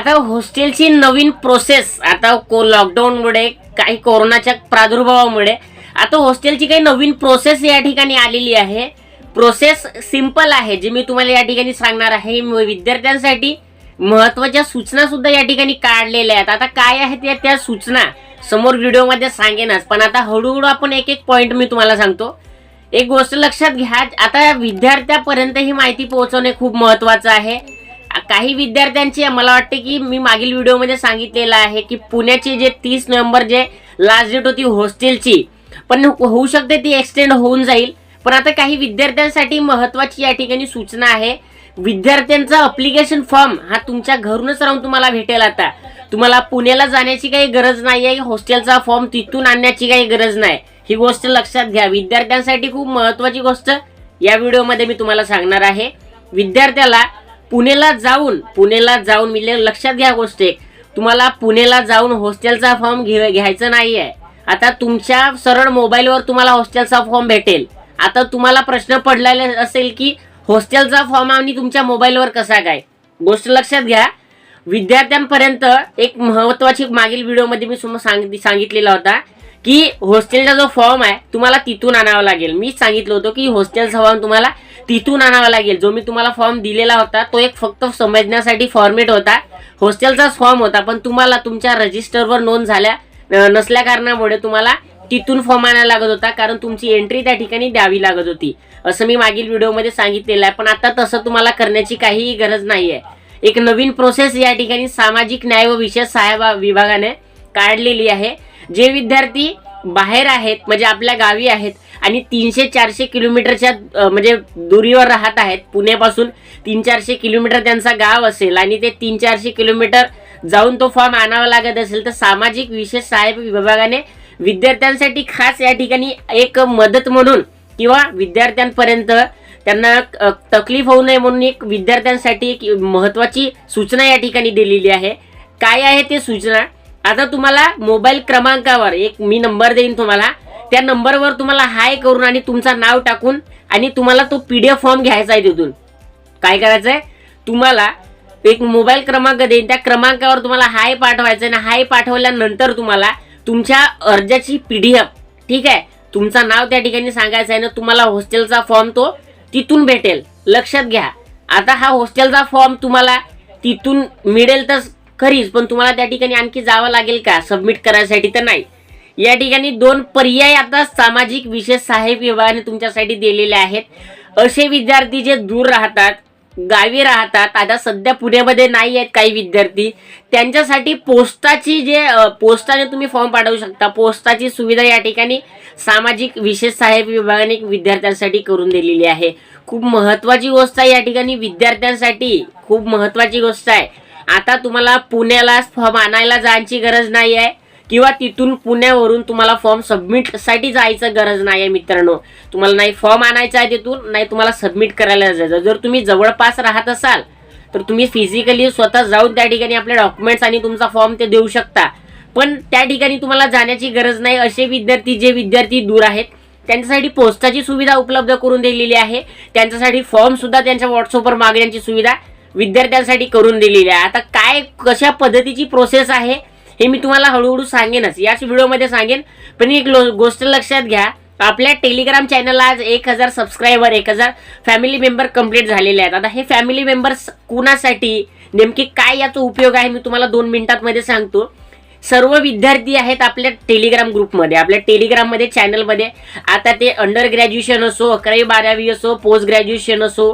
आता हॉस्टेलची नवीन प्रोसेस आता को लॉकडाऊनमुळे काही कोरोनाच्या प्रादुर्भावामुळे आता हॉस्टेलची काही नवीन प्रोसेस या ठिकाणी आलेली आहे. प्रोसेस सिंपल आहे जे मी तुम्हाला या ठिकाणी सांगणार आहे. विद्यार्थ्यांसाठी महत्त्वाच्या सूचना सुद्धा या ठिकाणी काढलेल्या आहेत. आता काय आहेत या त्या सूचना? समोर व्हिडिओमध्ये सांगेनच पण आता हळूहळू आपण एक एक पॉईंट मी तुम्हाला सांगतो. एक गोष्ट लक्षात घ्या आता विद्यार्थ्यापर्यंत ही माहिती पोहोचवणे खूप महत्वाचं आहे. काही विद्यार्थ्यांची मला वाटते की मी मागील व्हिडिओमध्ये सांगितलेलं आहे की पुण्याची जे तीस नोव्हेंबर जे लास्ट डेट होती हॉस्टेलची पण होऊ शकते ती एक्सटेंड होऊन जाईल. पण आता काही विद्यार्थ्यांसाठी महत्वाची या ठिकाणी सूचना आहे. विद्यार्थ्यांचा अप्लिकेशन फॉर्म हा तुमच्या घरूनच राहून तुम्हाला भेटेल आता. तुम्हाला पुण्याला जाण्याची काही गरज नाही आहे हॉस्टेलचा फॉर्म तिथून आणण्याची काही गरज नाही. ही गोष्ट लक्षात घ्या. विद्यार्थ्यांसाठी खूप महत्वाची गोष्ट या व्हिडिओमध्ये मी तुम्हाला सांगणार आहे. विद्यार्थ्याला पुणेला जाऊन पुणेला जाऊन मी लक्षात घ्या गोष्ट. एक तुम्हाला पुणेला जाऊन हॉस्टेलचा फॉर्म घे घ्यायचा नाही आहे आता तुमच्या सरळ मोबाईलवर तुम्हाला हॉस्टेलचा फॉर्म भेटेल. आता तुम्हाला प्रश्न पडलेला असेल की हॉस्टेलचा फॉर्म आणि तुमच्या मोबाईलवर कसा काय? गोष्ट लक्षात घ्या. विद्यार्थ्यांपर्यंत एक महत्वाची मागील व्हिडिओमध्ये मी सुम- सांग सांगितलेला होता की हॉस्टेलचा जो फॉर्म आहे तुम्हाला तिथून आणावा लागेल. मी सांगितलं होतं की हॉस्टेलचा फॉर्म तुम्हाला तिथून आणावा लागेल. जो मी तुम्हाला फॉर्म दिलेला होता तो एक फक्त समजण्यासाठी फॉर्मेट होता. हॉस्टेलचाच फॉर्म होता पण तुम्हाला तुमच्या रजिस्टरवर नोंद झाल्या नसल्या कारणामुळे तुम्हाला तिथून फॉर्म आणायला लागत होता कारण तुमची एंट्री त्या ठिकाणी द्यावी लागत होती. असं मी मागील व्हिडिओमध्ये सांगितलेलं आहे पण आता तसं तुम्हाला करण्याची काहीही गरज नाही आहे एक नवीन प्रोसेस या ठिकाणी सामाजिक न्याय व विशेष सहाय्य विभागाने काढलेली आहे. जे विद्यार्थी बाहेर आहेत म्हणजे आपल्या गावी आहेत आणि तीनशे चारशे किलोमीटरच्या म्हणजे दुरीवर राहत आहेत. पुण्यापासून तीन चारशे किलोमीटर त्यांचा गाव असेल आणि ते तीन चारशे किलोमीटर जाऊन तो फॉर्म आणावा लागत असेल तर सामाजिक विशेष सहाय्य विभागाने विद्यार्थ्यांसाठी खास या ठिकाणी एक मदत म्हणून किंवा विद्यार्थ्यांपर्यंत त्यांना तकलीफ होऊ नये म्हणून एक विद्यार्थ्यांसाठी एक महत्वाची सूचना या ठिकाणी दिलेली आहे. काय आहे ते सूचना? आता तुम्हाला मोबाईल क्रमांकावर एक मी नंबर देईन तुम्हाला. त्या नंबरवर तुम्हाला हाय करून आणि तुमचं नाव टाकून आणि तुम्हाला तो पी डी एफ फॉर्म घ्यायचा आहे तिथून. काय करायचं आहे तुम्हाला एक मोबाईल क्रमांक देईन. त्या क्रमांकावर तुम्हाला हाय पाठवायचं आहे आणि हाय पाठवल्यानंतर तुम्हाला तुमच्या अर्जाची पी डी एफ ठीक आहे? तुमचं नाव त्या ठिकाणी सांगायचं आहे ना तुम्हाला हॉस्टेलचा फॉर्म तो तिथून भेटेल. लक्षात घ्या. आता हा हॉस्टेलचा फॉर्म तुम्हाला तिथून मिळेल तर खरीच पण तुम्हाला त्या ठिकाणी आणखी जावं लागेल का? सबमिट करायसाठी तर नाही. या ठिकाणी दोन पर्याय आता सामाजिक विशेष सहाय्य विभागाने तुमच्यासाठी दिलेले आहेत. असे विद्यार्थी जे दूर राहतात गावी राहतात आता सध्या पुण्यामध्ये नाही आहेत काही विद्यार्थी त्यांच्यासाठी पोस्टाची जे पोस्टाने तुम्ही फॉर्म पाठवू शकता. पोस्टाची सुविधा या ठिकाणी सामाजिक विशेष सहाय्य विभागाने विद्यार्थ्यांसाठी करून दिलेली आहे. खूप महत्वाची गोष्ट आहे या ठिकाणी विद्यार्थ्यांसाठी. खूप महत्वाची गोष्ट आहे. आता तुम्हाला पुण्याला फॉर्म आणायला जायची गरज नाही आहे. किंवा तिथून पुण्यावरून तुम्हाला फॉर्म सबमिटसाठी जायचं गरज नाही आहे मित्रांनो. तुम्हाला नाही फॉर्म आणायचा आहे तिथून नाही तुम्हाला सबमिट करायला जायचं जर तुम्ही जवळपास राहत असाल तर तुम्ही फिजिकली स्वतः जाऊन त्या ठिकाणी आपले डॉक्युमेंट्स आणि तुमचा फॉर्म ते देऊ शकता. पण त्या ठिकाणी तुम्हाला जाण्याची गरज नाही. असे विद्यार्थी जे विद्यार्थी दूर आहेत त्यांच्यासाठी पोस्टाची सुविधा उपलब्ध करून दिलेली आहे. त्यांच्यासाठी फॉर्मसुद्धा त्यांच्या व्हॉट्सअपवर मागण्याची सुविधा विद्यार्थ्यांसाठी करून दिलेली आहे. आता काय कशा पद्धतीची प्रोसेस आहे? हे मी तुम्हाला हळूहळू सांगेनच. याच व्हिडिओमध्ये सांगेन. पण एक लो- गोष्ट लक्षात घ्या. आपल्या टेलिग्राम चॅनलला आज एक हजार सबस्क्रायबर एक हजार फॅमिली मेंबर कंप्लीट झालेले आहेत. आता हे फॅमिली मेंबर्स कुणासाठी? नेमकी काय याचा उपयोग आहे? मी तुम्हाला दोन मिनिटांमध्ये सांगतो. सर्व विद्यार्थी आहेत आपल्या टेलिग्राम ग्रुपमध्ये आपल्या टेलिग्राममध्ये चॅनलमध्ये आता ते अंडर ग्रॅज्युएशन असो अकरावी बारावी असो पोस्ट ग्रॅज्युएशन असो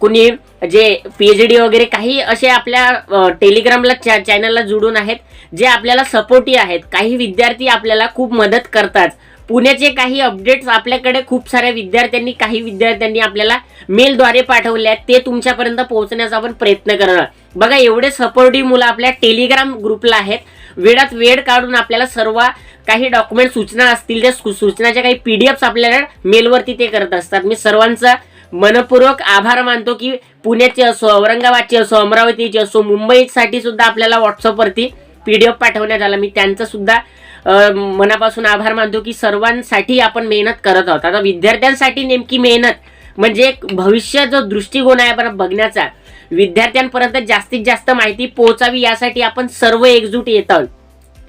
कुणी जे पी एच डी वगैरे काही असे आपल्या टेलिग्रामला चॅ चॅनलला जुडून आहेत जे आपल्याला सपोर्टी आहेत. काही विद्यार्थी आपल्याला खूप मदत करतात. पुण्याचे काही अपडेट्स आपल्याकडे खूप साऱ्या विद्यार्थ्यांनी काही विद्यार्थ्यांनी आपल्याला मेलद्वारे पाठवले आहेत. ते तुमच्यापर्यंत पोहोचण्याचा आपण प्रयत्न करणार. बघा एवढे सपोर्टिव्ह मुलं आपल्या टेलिग्राम ग्रुपला आहेत. वेळात वेळ काढून आपल्याला सर्व काही डॉक्युमेंट सूचना असतील त्या सूचनाच्या काही पीडीएफ आपल्याला मेलवरती ते करत असतात. मी सर्वांचा मनपूर्वक आभार मानतो की पुण्याचे असो औरंगाबादचे असो अमरावतीचे असो मुंबईसाठी सुद्धा आपल्याला व्हॉट्सअपवरती पी डी एफ पाठवण्यात आला. मी त्यांचा सुद्धा मनापासून आभार मानतो की सर्वांसाठी आपण मेहनत करत आहोत. आता विद्यार्थ्यांसाठी नेमकी मेहनत म्हणजे एक भविष्य जो दृष्टिकोन आहे आपण बघण्याचा विद्यार्थ्यांपर्यंत जास्तीत जास्त माहिती पोहोचावी यासाठी आपण सर्व एकजूट येत आहोत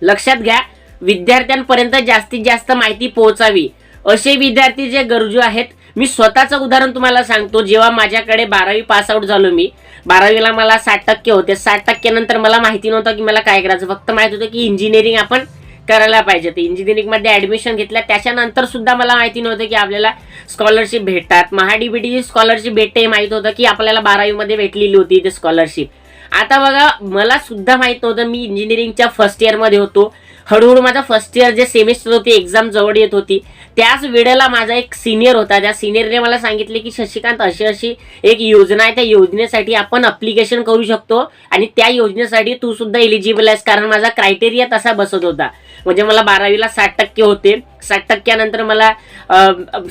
लक्षात घ्या विद्यार्थ्यांपर्यंत जास्तीत जास्त माहिती पोहोचावी. असे विद्यार्थी जे गरजू आहेत मी स्वतःचं उदाहरण तुम्हाला सांगतो. जेव्हा माझ्याकडे बारावी पास आउट झालो मी बारावीला मला साठ टक्के होते. साठ टक्क्यानंतर मला माहिती नव्हतं की मला काय करायचं. फक्त माहीत होतं की इंजिनिअरिंग आपण करायला पाहिजे. ते इंजिनिअरिंगमध्ये ॲडमिशन घेतलं त्याच्यानंतर सुद्धा मला माहिती नव्हतं की आपल्याला स्कॉलरशिप भेटतात. महाडीबीटीची स्कॉलरशिप भेटते हे माहीत होतं की आपल्याला बारावीमध्ये भेटलेली होती ते स्कॉलरशिप आता बघा मला सुद्धा माहीत नव्हतं. मी इंजिनिअरिंगच्या फर्स्ट इयरमध्ये होतो. हळूहळू माझा फर्स्ट इयर जे सेमिस्टर होती एक्झाम जवळ येत होती. त्याच वेळेला माझा एक सिनियर होता. त्या सिनियरने मला सांगितले की शशिकांत अशी अशी एक योजना आहे. त्या योजनेसाठी आपण अप्लिकेशन करू शकतो आणि त्या योजनेसाठी तू सुद्धा एलिजिबल आहेस. कारण माझा क्रायटेरिया तसा बसत होता. म्हणजे मला बारावीला साठ टक्के होते. साठ टक्क्यानंतर मला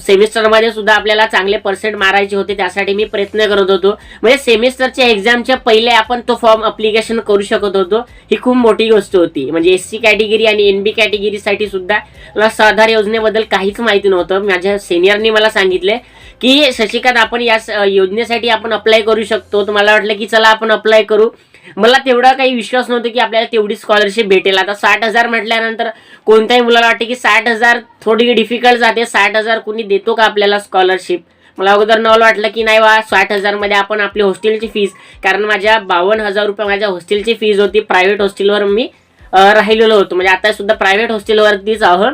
सेमिस्टरमध्ये सुद्धा आपल्याला चांगले पर्सेंट मारायचे होते. त्यासाठी मी प्रयत्न करत होतो. म्हणजे सेमिस्टरच्या एक्झामच्या पहिले आपण तो फॉर्म अप्लिकेशन करू शकत होतो. ही खूप मोठी गोष्ट होती. म्हणजे एस सी कॅटेगरी आणि एन बी कॅटेगरीसाठी सुद्धा मला सहधार योजनेबद्दल काहीच माहिती नव्हतं. माझ्या सिनियरनी मला सांगितले की शशिकांत आपण या योजनेसाठी आपण अप्लाय करू शकतो. तर मला वाटलं की चला आपण अप्लाय करू. मला तेवढा काही विश्वास नव्हता की आपल्याला तेवढी स्कॉलरशिप भेटेल. आता साठ हजार म्हटल्यानंतर कोणत्याही मुलाला वाटते की साठ हजार थोडी डिफिकल्ट जाते. साठ हजार कुणी देतो का आपल्याला स्कॉलरशिप मला अगोदर नवल वाटलं की नाही वा साठ हजारमध्ये आपण आपली हॉस्टेलची फीज कारण माझ्या बावन्न हजार रुपये माझ्या हॉस्टेलची फीज होती. प्रायव्हेट हॉस्टेलवर मी राहिलेलो होतो. म्हणजे आता सुद्धा प्रायव्हेट हॉस्टेलवरतीच आहोत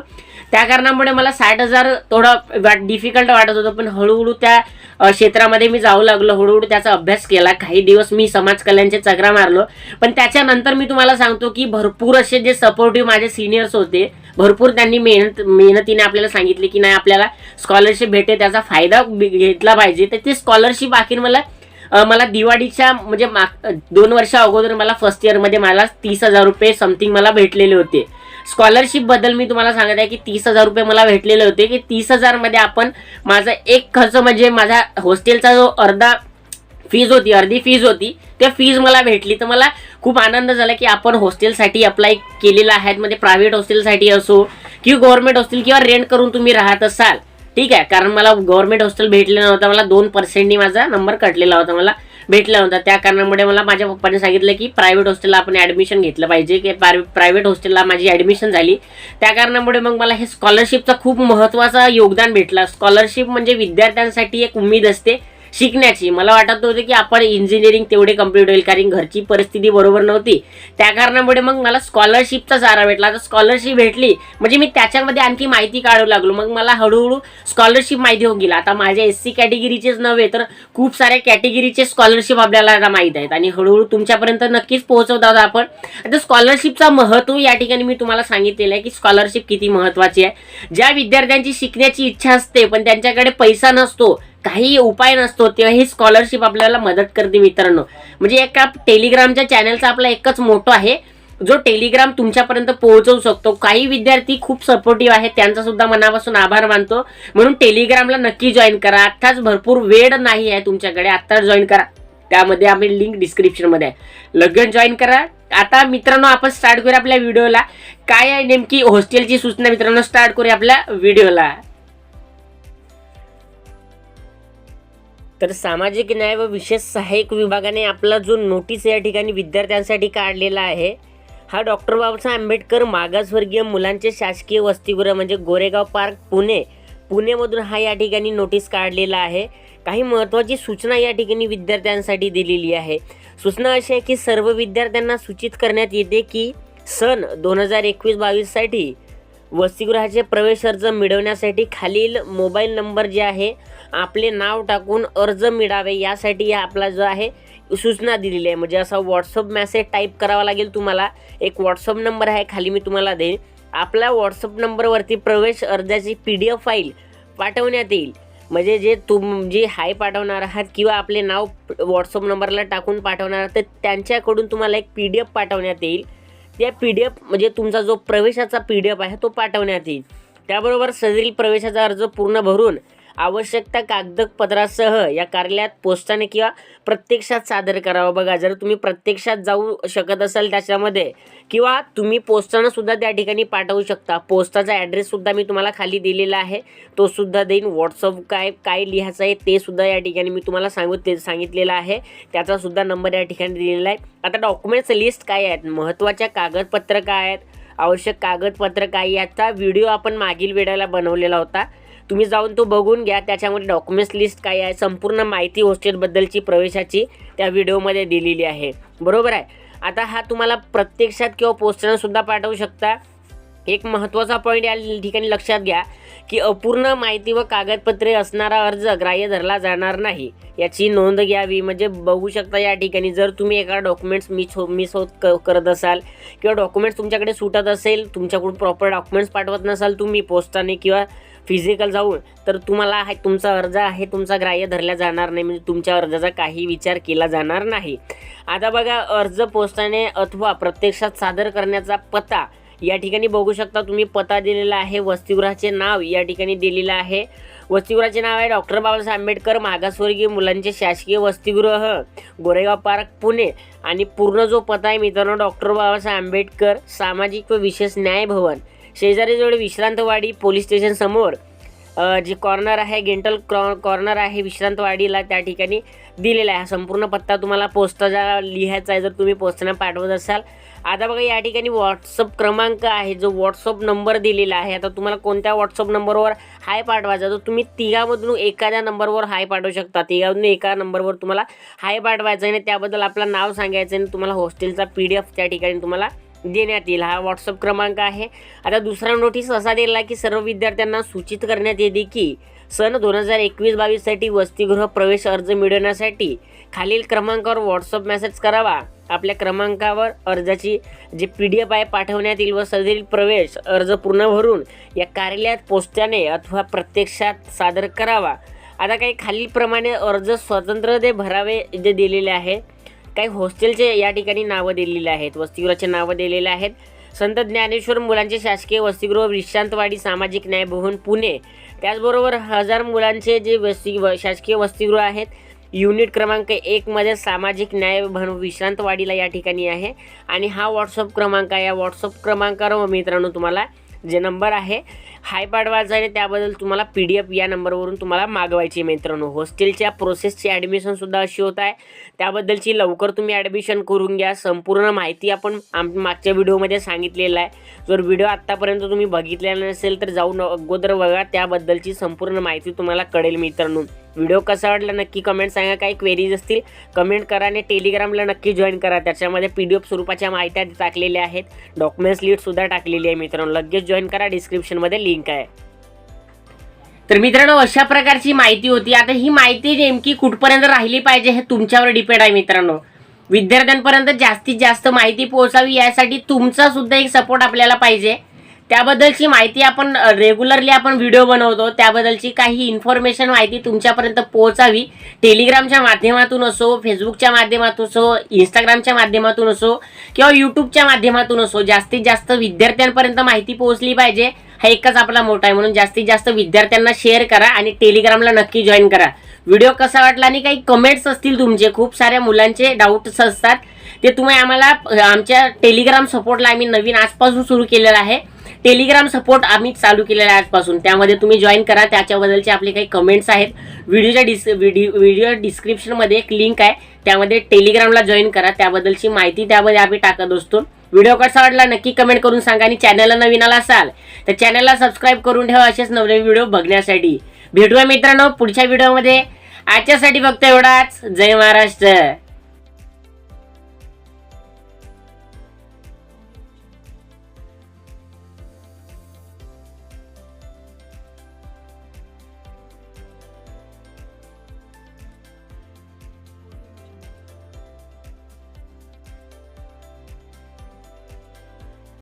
त्या कारणामुळे मला साठ हजार थोडं वाट डिफिकल्ट वाटत होतं पण हळूहळू त्या क्षेत्रामध्ये मी जाऊ लागलो. हळूहळू त्याचा अभ्यास केला. काही दिवस मी समाज कल्याणचे चक्रा मारलो. पण त्याच्यानंतर मी तुम्हाला सांगतो की भरपूर असे जे सपोर्टिव्ह माझे सिनियर्स होते भरपूर त्यांनी मेहनत मेहनतीने आपल्याला सांगितले की नाही आपल्याला स्कॉलरशिप भेटे त्याचा फायदा घेतला पाहिजे. तर ते स्कॉलरशिप आखीर मला मला दिवाळीच्या म्हणजे माग दोन वर्षा अगोदर मला फर्स्ट इयरमध्ये मला तीस हजार रुपये समथिंग मला भेटलेले होते. स्कॉलरशिपबद्दल मी तुम्हाला सांगत आहे की तीस हजार रुपये मला भेटलेले होते की तीस हजारमध्ये आपण माझा एक खर्च म्हणजे माझा हॉस्टेलचा जो अर्धा फीज होती अर्धी फीज होती त्या फीज मला भेटली. तर मला खूप आनंद झाला की आपण हॉस्टेलसाठी अप्लाय केलेला आहे म्हणजे प्रायव्हेट हॉस्टेलसाठी असो किंवा गव्हर्नमेंट हॉस्टेल किंवा रेंट करून तुम्ही राहत असाल. ठीक आहे? कारण मला गव्हर्नमेंट हॉस्टेल भेटलेलं नव्हतं. मला दोन पर्सेंटनी माझा नंबर कटलेला होता. मला भेटला नव्हता त्या कारणामुळे मला माझ्या पप्पाने सांगितलं की प्रायव्हेट हॉस्टेलला आपण ॲडमिशन घेतलं पाहिजे की प्रायव्हेट हॉस्टेलला माझी ॲडमिशन झाली. त्या कारणामुळे मग मला हे स्कॉलरशिपचा खूप महत्त्वाचा योगदान भेटला. स्कॉलरशिप म्हणजे विद्यार्थ्यांसाठी एक उमेद असते. शिकण्याची. मला वाटत होतं की आपण इंजिनिअरिंग तेवढे कंप्लीट होईल कारण घरची परिस्थिती बरोबर नव्हती. त्या कारणामुळे मग मला स्कॉलरशिपचा सारा भेटला. आता स्कॉलरशिप भेटली म्हणजे मी त्याच्यामध्ये आणखी माहिती काढू लागलो. मग मला हळूहळू स्कॉलरशिप माहिती होऊन गेला. आता माझ्या एस सी कॅटेगरीचेच नव्हे तर खूप साऱ्या कॅटेगरीचे स्कॉलरशिप आपल्याला आता माहीत आहेत. आणि हळूहळू तुमच्यापर्यंत नक्कीच पोहोचवत आहोत आपण. आता स्कॉलरशिपचा महत्त्व या ठिकाणी मी तुम्हाला सांगितलेलं आहे की स्कॉलरशिप किती महत्त्वाची आहे. ज्या विद्यार्थ्यांची शिकण्याची इच्छा असते पण त्यांच्याकडे पैसा नसतो काही उपाय नसतो तेव्हा ही स्कॉलरशिप आपल्याला मदत करते मित्रांनो. म्हणजे एका टेलिग्रामच्या चॅनलचा आपला एकच मोठो आहे. जो टेलिग्राम तुमच्यापर्यंत पोहोचवू शकतो. काही विद्यार्थी खूप सपोर्टिव्ह आहेत त्यांचा सुद्धा मनापासून आभार मानतो. म्हणून टेलिग्रामला नक्की जॉईन करा. आत्ताच भरपूर वेळ नाही आहे तुमच्याकडे. आत्ताच जॉईन करा. त्यामध्ये आम्ही लिंक डिस्क्रिप्शनमध्ये आहे. लगेच जॉईन करा. आता मित्रांनो आपण स्टार्ट करूया आपल्या व्हिडिओला काय आहे नेमकी हॉस्टेलची सूचना मित्रांनो स्टार्ट करूया आपल्या व्हिडिओला तर सामाजिक न्याय व विशेष सहाय्यक विभागाने आपला जो नोटीस या ठिकाणी विद्यार्थ्यांसाठी काढलेला आहे हा डॉक्टर बाबासाहेब आंबेडकर मागासवर्गीय मुलांचे शासकीय वसतिगृह म्हणजे गोरेगाव पार्क पुणे पुणेमधून हा या ठिकाणी नोटीस काढलेला आहे. काही महत्त्वाची सूचना या ठिकाणी विद्यार्थ्यांसाठी दिलेली आहे. सूचना अशी आहे की सर्व विद्यार्थ्यांना सूचित करण्यात येते की सन दोन हजार एकवीस बावीससाठी वसतिगृहाचे प्रवेश अर्ज मिळवण्यासाठी खालील मोबाईल नंबर जे आहे आपले नाव टाकून अर्ज मिळावे यासाठी या आपला जो आहे सूचना दिलेली आहे. म्हणजे असा व्हॉट्सअप मेसेज टाईप करावा लागेल तुम्हाला. एक व्हॉट्सअप नंबर आहे खाली मी तुम्हाला देईन. आपल्या व्हॉट्सअप नंबरवरती प्रवेश अर्जाची पी डी एफ फाईल पाठवण्यात येईल. म्हणजे जे तुम जे हाय पाठवणार आहात किंवा आपले नाव व्हॉट्सअप नंबरला टाकून पाठवणार आहात तर त्यांच्याकडून तुम्हाला एक पी डी एफ पाठवण्यात येईल. त्या पी डी एफ म्हणजे तुमचा जो प्रवेशाचा पी डी एफ आहे तो पाठवण्यात येईल. त्याबरोबर सदरील प्रवेशाचा अर्ज पूर्ण भरून आवश्यकता कागदपत्रासह या कार्यालयात पोस्टाने किंवा प्रत्यक्षात सादर करावं. बघा जर तुम्ही प्रत्यक्षात जाऊ शकत असाल त्याच्यामध्ये किंवा तुम्ही पोस्टानं सुद्धा त्या ठिकाणी पाठवू शकता. पोस्टाचा ॲड्रेससुद्धा मी तुम्हाला खाली दिलेला आहे. तो सुद्धा देईन. व्हॉट्सअप काय काय लिहायचं आहे ते सुद्धा या ठिकाणी मी तुम्हाला सांगू ते सांगितलेलं आहे. त्याचा सुद्धा नंबर या ठिकाणी दिलेला आहे. आता डॉक्युमेंट्स लिस्ट काय आहेत? महत्त्वाच्या कागदपत्र काय आहेत? आवश्यक कागदपत्र काय याचा व्हिडिओ आपण मागील वेळेला बनवलेला होता. तुम्ही जाऊन तो बघून घ्या. त्याच्यामध्ये डॉक्युमेंट्स लिस्ट काय आहे संपूर्ण माहिती हॉस्टेलबद्दलची प्रवेशाची त्या व्हिडिओमध्ये दिलेली आहे. बरोबर आहे? आता हा तुम्हाला प्रत्यक्षात किंवा पोस्टरनंसुद्धा पाठवू शकता. एक महत्त्वाचा पॉईंट या ठिकाणी लक्षात घ्या की अपूर्ण माहिती व कागदपत्रे असणारा अर्ज ग्राह्य धरला जाणार नाही. याची नोंद घ्यावी. म्हणजे बघू शकता या ठिकाणी जर तुम्ही एका डॉक्युमेंट्स मिस हो मिस होत क करत असाल किंवा डॉक्युमेंट्स तुमच्याकडे सुटत असेल तुमच्याकडून प्रॉपर डॉक्युमेंट्स पाठवत नसाल तुम्ही पोस्टाने किंवा फिजिकल जाऊन तर तुम्हाला हा तुमचा अर्ज आहे तुमचा ग्राह्य धरला जाणार नाही. म्हणजे तुमच्या अर्जाचा काही विचार केला जाणार नाही. आता बघा अर्ज पोस्टाने अथवा प्रत्यक्षात सादर करण्याचा पत्ता या ठिकाणी बघू शकता तुम्ही पत्ता दिलेला आहे वसतिगृहाचे नाव या ठिकाणी दिलेलं आहे. वसतिगृहाचे नाव आहे डॉक्टर बाबासाहेब आंबेडकर मागासवर्गीय मुलांचे शासकीय वसतिगृह गोरेगाव पार्क पुणे. आणि पूर्ण जो पत्ता आहे मित्रांनो डॉक्टर बाबासाहेब आंबेडकर सामाजिक व विशेष न्याय भवन शेजारीजवळ विश्रांतवाडी पोलीस स्टेशन समोर. जे कॉर्नर आहे गेंटल क्रॉ कॉर्नर आहे विश्रांतवाडीला त्या ठिकाणी दिलेला आहे. संपूर्ण पत्ता तुम्हाला पोस्टाचा लिहायचा आहे जर तुम्ही पोस्टाने पाठवत असाल. आता बघा या ठिकाणी व्हॉट्सअप क्रमांक आहे जो व्हॉट्सअप नंबर दिलेला आहे. आता तुम्हाला कोणत्या व्हॉट्सअप नंबरवर हाय पाठवायचा तर तुम्ही तिघामधून एखाद्या नंबरवर हाय पाठवू शकता. तिघामधून एका नंबरवर तुम्हाला हाय पाठवायचं आहे आणि त्याबद्दल आपलं नाव सांगायचं आणि तुम्हाला हॉस्टेलचा पी डी एफ त्या ठिकाणी तुम्हाला देण्यात येईल. हा व्हॉट्सअप क्रमांक आहे. आता दुसरा नोटीस असा दिला की सर्व विद्यार्थ्यांना सूचित करण्यात येते की सन दोन हजार एकवीस बावीससाठी वसतिगृह प्रवेश अर्ज मिळवण्यासाठी खालील क्रमांकावर व्हॉट्सअप मेसेज करावा. आपल्या क्रमांकावर अर्जाची जे पी डी एफ आहे पाठवण्यात येईल व सदरील प्रवेश अर्ज पूर्ण भरून या कार्यालयात पोस्टाने अथवा प्रत्यक्षात सादर करावा. आता काही खालीलप्रमाणे अर्ज स्वतंत्र ते भरावे जे दिलेले आहे. काही हॉस्टेलचे या ठिकाणी नावं दिलेली आहेत वसतिगृहाचे नावं दिलेले आहेत. संत ज्ञानेश्वर मुलांचे शासकीय वसतिगृह विश्रांतवाडी सामाजिक न्याय भवन पुणे. त्याचबरोबर हजार मुलांचे जे वसती व शासकीय वसतिगृह आहेत युनिट क्रमांक एकमध्ये सामाजिक न्याय भवन विश्रांतवाडीला या ठिकाणी आहे. आणि हा व्हॉट्सअप क्रमांक आहे. या व्हॉट्सअप क्रमांकावर मित्रांनो तुम्हाला जे नंबर आहे हाय पाठवायचा आहे त्याबद्दल तुम्हाला पी डी एफ या नंबरवरून तुम्हाला मागवायची मित्रांनो. हॉस्टेलच्या प्रोसेसची ॲडमिशनसुद्धा अशी होत आहे. त्याबद्दलची लवकर तुम्ही ॲडमिशन करून घ्या. संपूर्ण माहिती आपण आम मागच्या व्हिडिओमध्ये सांगितलेलं आहे. जर व्हिडिओ आत्तापर्यंत तुम्ही बघितलेला नसेल तर जाऊन अगोदर बघा. त्याबद्दलची संपूर्ण माहिती तुम्हाला कळेल मित्रांनो. व्हिडिओ कसा वाटला नक्की कमेंट सांगा. काही क्वेरीज असतील कमेंट करा आणि टेलिग्रामला नक्की जॉईन करा. त्याच्यामध्ये पी डी एफ स्वरूपाच्या माहित्या टाकलेल्या आहेत. डॉक्युमेंट्स लिस्टसुद्धा टाकलेली आहे मित्रांनो. लगेच जॉईन करा. डिस्क्रिप्शनमध्ये लिंक आहे. तर मित्रांनो अशा प्रकारची माहिती होती. आता ही माहिती नेमकी कुठपर्यंत राहिली पाहिजे हे तुमच्यावर डिपेंड आहे मित्रांनो. विद्यार्थ्यांपर्यंत जास्तीत जास्त माहिती पोहोचावी यासाठी तुमचा सुद्धा एक सपोर्ट आपल्याला पाहिजे. त्याबद्दलची माहिती आपण रेग्युलरली आपण व्हिडिओ बनवतो. त्याबद्दलची काही इन्फॉर्मेशन माहिती तुमच्यापर्यंत पोहोचावी. टेलिग्रामच्या माध्यमातून असो फेसबुकच्या माध्यमातून असो इंस्टाग्रामच्या माध्यमातून असो किंवा यूट्यूबच्या माध्यमातून असो जास्तीत जास्त विद्यार्थ्यांपर्यंत माहिती पोहोचली पाहिजे. हा एकच आपला मोठा आहे. म्हणून जास्तीत जास्त विद्यार्थ्यांना शेअर करा आणि टेलिग्रामला नक्की जॉईन करा. व्हिडिओ कसा वाटला आणि काही कमेंट्स असतील तुमचे. खूप साऱ्या मुलांचे डाऊट्स असतात. ते तुम्ही आम्हाला आमच्या टेलिग्राम सपोर्टला आम्ही नवीन आजपासून सुरू केलेलं आहे. टेलिग्राम सपोर्ट आम्ही चालू केलेला आहे आजपासून. त्यामध्ये तुम्ही जॉईन करा. त्याच्याबद्दलचे आपले काही कमेंट्स आहेत. व्हिडिओच्या डिस व्हिडिओ व्हिडिओ डिस्क्रिप्शनमध्ये एक लिंक आहे. त्यामध्ये टेलिग्रामला जॉईन करा. त्याबद्दलची माहिती त्यामध्ये आम्ही टाकत असतो. व्हिडिओ कसा वाटला नक्की कमेंट करून सांगा आणि चॅनलला नवीन आला असाल तर चॅनलला सबस्क्राईब करून ठेवा असेच नवीन व्हिडिओ बघण्यासाठी. भेटूया मित्रांनो पुढच्या व्हिडिओमध्ये आजच्यासाठी फक्त एवढाच. जय महाराष्ट्र.